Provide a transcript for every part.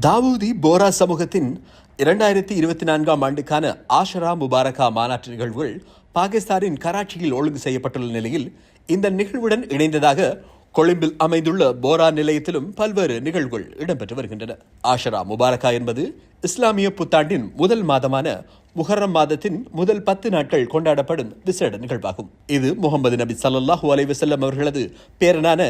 தாவூதி போரா சமூகத்தின் இரண்டாயிரத்தி இருபத்தி நான்காம் ஆண்டுக்கான ஆஷரா முபாரகா மாநாட்டு நிகழ்வுகள் பாகிஸ்தானின் கராச்சியில் ஒழுங்கு செய்யப்பட்டுள்ள நிலையில் இந்த நிகழ்வுடன் இணைந்ததாக கொழும்பில் அமைந்துள்ள போரா நிலையத்திலும் பல்வேறு நிகழ்வுகள் இடம்பெற்று வருகின்றன. ஆஷரா முபாரகா என்பது இஸ்லாமிய புத்தாண்டின் முதல் மாதமான முஹர்ரம் மாதத்தின் முதல் பத்து நாட்கள் கொண்டாடப்படும் விசேட நிகழ்வாகும். இது முகமது நபி சல்லாஹூ அலைவசல்லம் அவர்களது பேரனான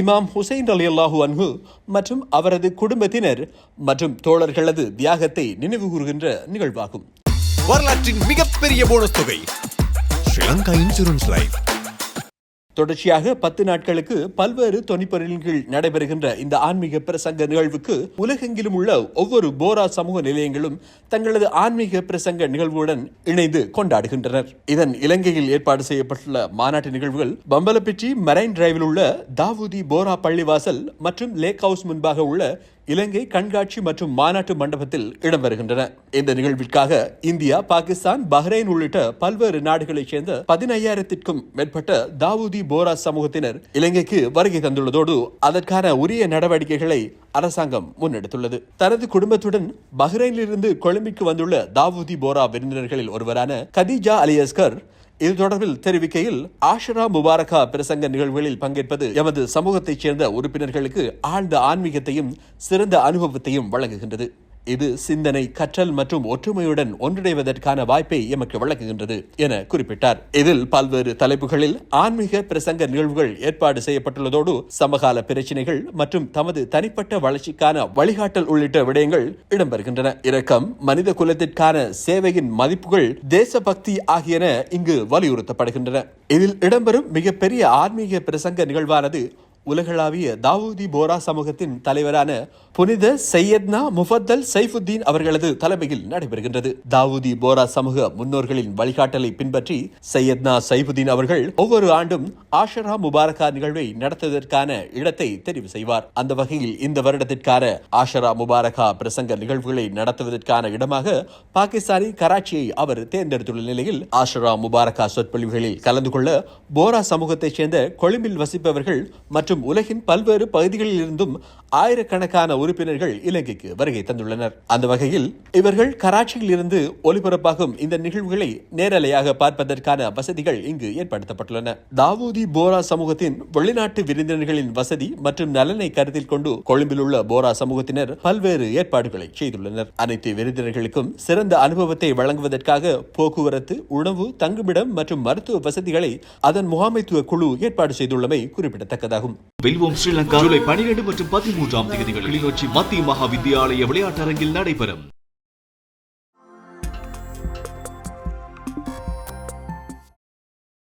இமாம் ஹுசைன் ரலியல்லாஹு அன்ஹு மற்றும் அவரது குடும்பத்தினர் மற்றும் தோழர்களது தியாகத்தை நினைவு கூறுகின்ற நிகழ்வாகும். வரலாற்றின் மிகப்பெரிய போனஸ் தொகை ஸ்ரீலங்கா இன்சூரன்ஸ் லைஃப். தொடர்ச்சியாக பத்து நாட்களுக்கு பல்வேறு தொனிப்பொருளின் கீழ் நடைபெறுகின்ற இந்த ஆன்மீக பிரசங்க நிகழ்வுக்கு உலகெங்கிலும் உள்ள ஒவ்வொரு போரா சமூக நிலையங்களும் தங்களது ஆன்மீக பிரசங்க நிகழ்வுடன் இணைந்து கொண்டாடுகின்றனர். இதன் இலங்கையில் ஏற்பாடு செய்யப்பட்டுள்ள மாநாட்டு நிகழ்வுகள் பம்பலப்பிட்டி மரைன் டிரைவில் உள்ள தாவூதி போரா பள்ளிவாசல் மற்றும் லேக் ஹவுஸ் முன்பாக உள்ள இலங்கை கண்காட்சி மற்றும் மாநாட்டு மண்டபத்தில் இடம்பெறுகின்றன இந்த நிகழ்விற்காக இந்தியா பாகிஸ்தான் பஹ்ரைன் உள்ளிட்ட பல்வேறு நாடுகளைச் சேர்ந்த பதினையாயிரத்திற்கும் மேற்பட்ட தாவூதி போரா சமூகத்தினர் இலங்கைக்கு வருகை தந்துள்ளதோடு அதற்கான உரிய நடவடிக்கைகளை அரசாங்கம் முன்னெடுத்துள்ளது. தனது குடும்பத்துடன் பஹ்ரைனிலிருந்து கொழும்பிற்கு வந்துள்ள தாவூதி போரா விருந்தினர்களில் ஒருவரான கதீஜா அலியஸ்கர் இது தொடர்பில் தெரிவிக்கையில் ஆஷரா முபாரகா பிரசங்க நிகழ்வுகளில் பங்கேற்பது எமது சமூகத்தைச் சேர்ந்த உறுப்பினர்களுக்கு ஆழ்ந்த ஆன்மீகத்தையும் சிறந்த அனுபவத்தையும் வழங்குகின்றது. இது சிந்தனை கற்றல் மற்றும் ஒற்றுமையுடன் ஒன்றிணைவதற்கான வாய்ப்பை எமக்கு வழங்குகின்றது என குறிப்பிட்டார். இதில் பல்வேறு தலைப்புகளில் ஆன்மீக பிரசங்க நிகழ்வுகள் ஏற்பாடு செய்யப்பட்டுள்ளதோடு சமகால பிரச்சினைகள் மற்றும் தமது தனிப்பட்ட வளர்ச்சிக்கான வழிகாட்டல் உள்ளிட்ட விடயங்கள் இடம்பெறுகின்றன. இரக்கம் மனித குலத்திற்கான சேவையின் மதிப்புகள் தேசபக்தி ஆகியன இங்கு வலியுறுத்தப்படுகின்றன. இதில் இடம்பெறும் மிகப்பெரிய ஆன்மீக பிரசங்க நிகழ்வானது உலகளாவிய தாவூதி போரா சமூகத்தின் தலைவரான புனித சையத்னா முஃபத்தல் சைஃபுத்தீன் அவர்களது தலைமையில் நடைபெறுகின்றது. தாவூதி போரா சமூக முன்னோர்களின் வழிகாட்டலை பின்பற்றி சையத்னா சைஃபுதீன் அவர்கள் ஒவ்வொரு ஆண்டும் ஆஷரா முபாரகா நிகழ்வை நடத்துவதற்கான இடத்தை தெரிவு செய்வார். அந்த வகையில் இந்த வருடத்திற்கான ஆஷரா முபாரகா பிரசங்க நிகழ்வுகளை நடத்துவதற்கான இடமாக பாகிஸ்தானின் கராச்சியை அவர் தேர்ந்தெடுத்துள்ள நிலையில் ஆஷரா முபாரகா சொற்பொழிவுகளில் கலந்து கொள்ள போரா சமூகத்தைச் சேர்ந்த கொழும்பில் வசிப்பவர்கள் மற்றும் மற்றும் உலகின் பல்வேறு பகுதிகளில் இருந்தும் ஆயிரக்கணக்கான உறுப்பினர்கள் இலங்கைக்கு வருகை தந்துள்ளனர். அந்த வகையில் இவர்கள் கராச்சியில் இருந்து ஒலிபரப்பாகும் இந்த நிகழ்வுகளை நேரலையாக பார்ப்பதற்கான வசதிகள் இங்கு ஏற்படுத்தப்பட்டுள்ளன. தாவூதி போரா சமூகத்தின் வெளிநாட்டு விருந்தினர்களின் வசதி மற்றும் நலனை கருத்தில் கொண்டு கொழும்பில் உள்ள போரா சமூகத்தினர் பல்வேறு ஏற்பாடுகளை செய்துள்ளனர். அனைத்து விருந்தினர்களுக்கும் சிறந்த அனுபவத்தை வழங்குவதற்காக போக்குவரத்து உணவு தங்குமிடம் மற்றும் மருத்துவ வசதிகளை அதன் முகாமைத்துவ குழு ஏற்பாடு செய்துள்ளமை குறிப்பிடத்தக்கதாகும். வெல்வோம் ஸ்ரீலங்கா. ஜூலை பனிரெண்டு மற்றும் பதிமூன்றாம் தேதிகள் கிளிநொச்சி மத்திய மகா வித்தியாலய விளையாட்டரங்கில் நடைபெறும்.